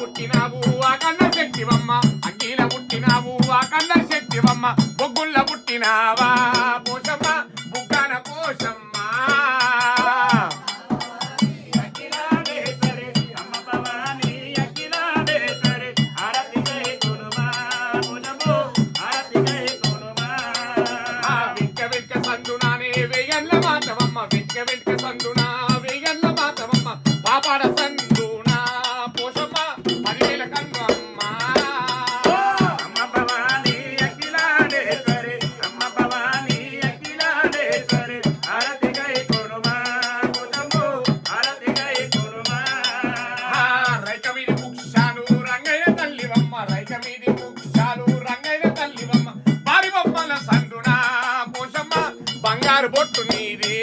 పుట్టినావు ఆ కన్న శక్తివమ్మ అగ్గిల పుట్టినావు ఆ కన్న శక్తివమ్మ బొగ్గుల్ల పుట్టినావా పోషమ్మ బుగ్గన పోషమ్మ వెంక సందునానే వెయ్యల్ల మాతవమ్మ వెంక వెంక బొట్టు నీదే.